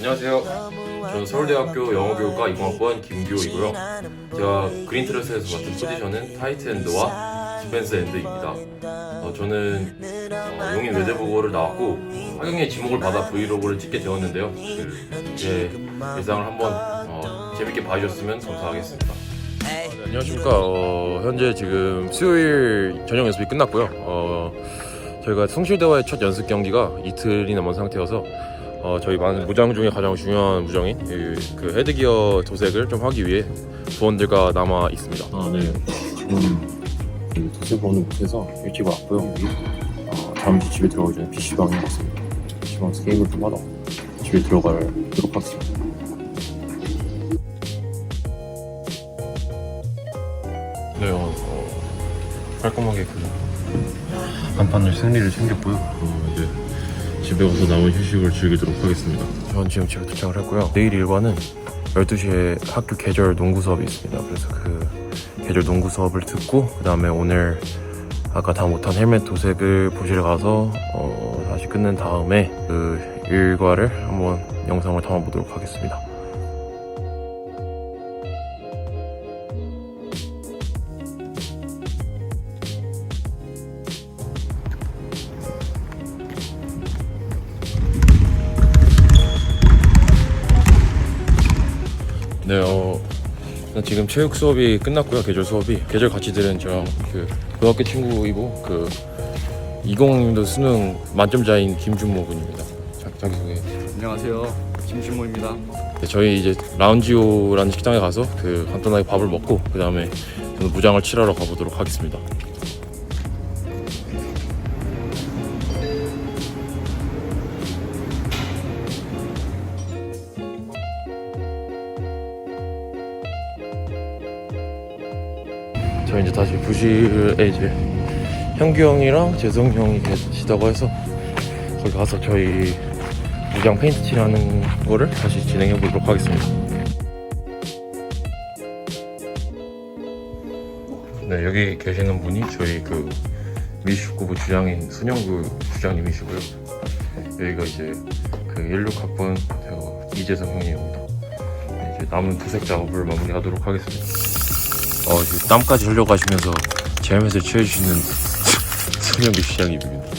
안녕하세요. 저는 서울대학교 영어교육과 20학번 김규호이고요. 제가 그린트레스에서 맡은 포지션은 타이트 엔드와 디펜스 엔드입니다. 어, 저는 어, 용인 외대보고를 나왔고 하경의 지목을 받아 브이로그를 찍게 되었는데요. 그, 제 일상을 한번 어, 재밌게 봐주셨으면 감사하겠습니다. 네, 안녕하십니까. 어, 현재 지금 수요일 저녁 연습이 끝났고요. 어, 저희가 성실대와의 첫 연습 경기가 이틀이 남은 상태여서 어, 저희 많은 무장 중에 가장 중요한 무장인 그, 그 헤드기어 도색을 좀 하기 위해 부원들과 남아 있습니다. 아, 네. 지금 그 도색 보는 곳에서 일찍 왔고요. 어, 잠시 집에 들어가기 전에 PC방에 왔습니다. PC방에서 게임을 좀 하다 집에 들어가도록 하겠습니다. 네, 어, 어, 깔끔하게 그 간판을 승리를 챙겼고요. 어, 이제 집에 가서 남은 휴식을 즐기도록 하겠습니다. 전 지금 집에 도착을 했고요. 내일 일과는 12시에 학교 계절 농구 수업이 있습니다. 그래서 그 계절 농구 수업을 듣고 그 다음에 오늘 아까 다 못한 헬멧 도색을 보시러 가서 어, 다시 끝낸 다음에 그 일과를 한번 영상을 담아보도록 하겠습니다. 지금 체육 수업이 끝났고요. 계절 수업이. 계절 같이 들은 저그 고등학교 친구이고 그 20년도 수능 만점자인 김준모 군입니다. 자, 자기 소개. 안녕하세요. 김준모입니다. 네, 저희 이제 라운지오라는 식당에 가서 그 간단하게 밥을 먹고 그 다음에 저는 무장을 칠하러 가보도록 하겠습니다. 저 이제 다시 부실에 이제 현규 형이랑 재성 형이 계시다고 해서 거기 가서 저희 무장 페인트 칠하는 거를 다시 진행해 보도록 하겠습니다. 네, 여기 계시는 분이 저희 그 미식구부 주장인 순영구 주장님이시고요. 여기가 이제 그 16학번 저 이재성 형님입니다. 네, 이제 남은 도색 작업을 마무리하도록 하겠습니다. 어, 땀까지 흘려가시면서 제 헬멧을 취해주시는 순영구 주장님입니다.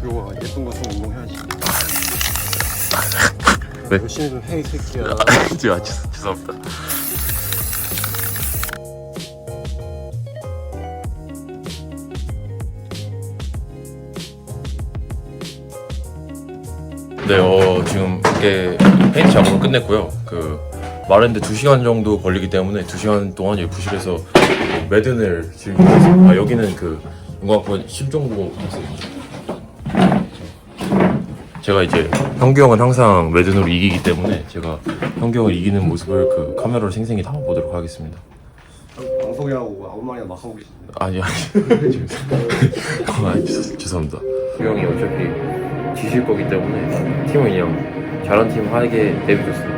그거 예쁜 거좀 운동해야지. 네. 열심히 좀 해, 이 새끼야. 아, 죄- 죄송합니다. 네, 어, 지금 이게 페인트 작업을 끝냈고요. 그 마른데 2시간 정도 걸리기 때문에 2시간 동안 여기 부실에서 매든을 즐기고 있습니다. 아, 여기는 그 심정보 학생입니다. 제가 이제 현규 형은 항상 매든으로 이기기 때문에 제가 현규 형을 이기는 모습을 그 카메라로 생생히 담아보도록 하겠습니다. 방송이라고 아무 말이나 막 하고 계시는데. 아니 아니 아니 죄송- 죄송합니다. 현규 형이 어차피 지실 거기 때문에 팀은 그냥 잘한 팀 하게 내비뒀습니다.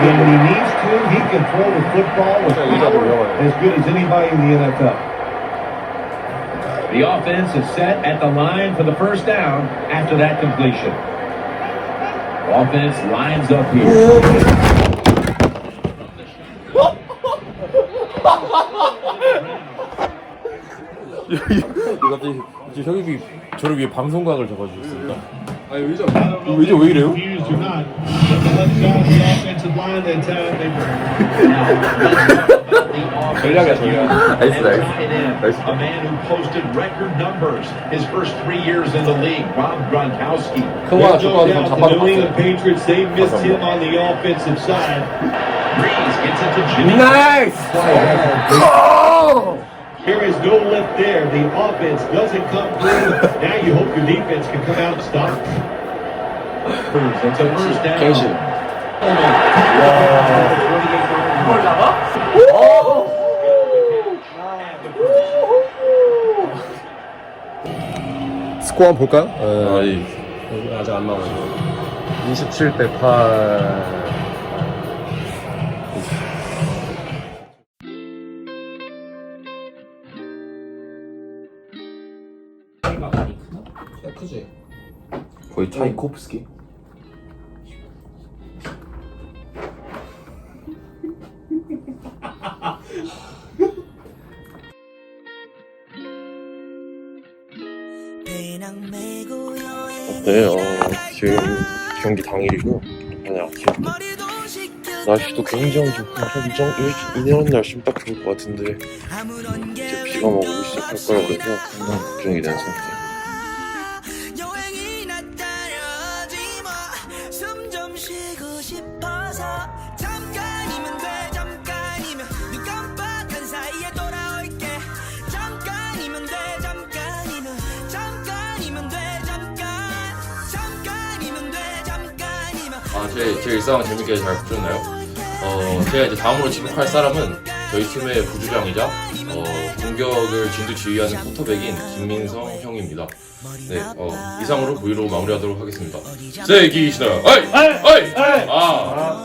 When he needs to, he can throw the football with power as good as anybody in the NFL. The offense is set at the line for the first down after that completion. Offense lines up here. 갑자기 지금 형님이 저를 위해 방송각을 잡아주셨습니다. 아니, 의자. 왜왜 이래요? Confused or not, but the left side of the offensive line that time they 전략이야, 전략. 나이스 나이스. A man who posted record numbers his first three years in the league, Rob Gronkowski. 그거나 There's no 저거나 doubt 좀 the New 잡아봤어요. England Patriots, they missed him on the offensive side. Breeze gets it to Jimmy. 나이스! There is no lift there. The offense doesn't come through. now you hope your defense can come out and stop. it. It's a first down. 갱신. 스코어 한번 볼까요? 어, 아니 아직 안 나와요. 27대 8. 차이가 많이 크나? 진짜 크지? 거의 차이코프스키? 네, 어, 지금 경기 당일이고 오늘 아침 날씨도 굉장히 좋고 한 이정 이- 이런 날씨면 딱 좋을 것 같은데 이제 비가 막 오기 시작할 거라 그래서 상당히 걱정이 되는 상태. 제, 제 일상 재밌게 잘 보셨나요? 어, 제가 이제 다음으로 지목할 사람은 저희 팀의 부주장이자 어, 공격을 진두 지휘하는 포터백인 김민성 형입니다. 네, 어, 이상으로 브이로그 마무리하도록 하겠습니다. 세기 시다. 어이, 어이, 아. 너희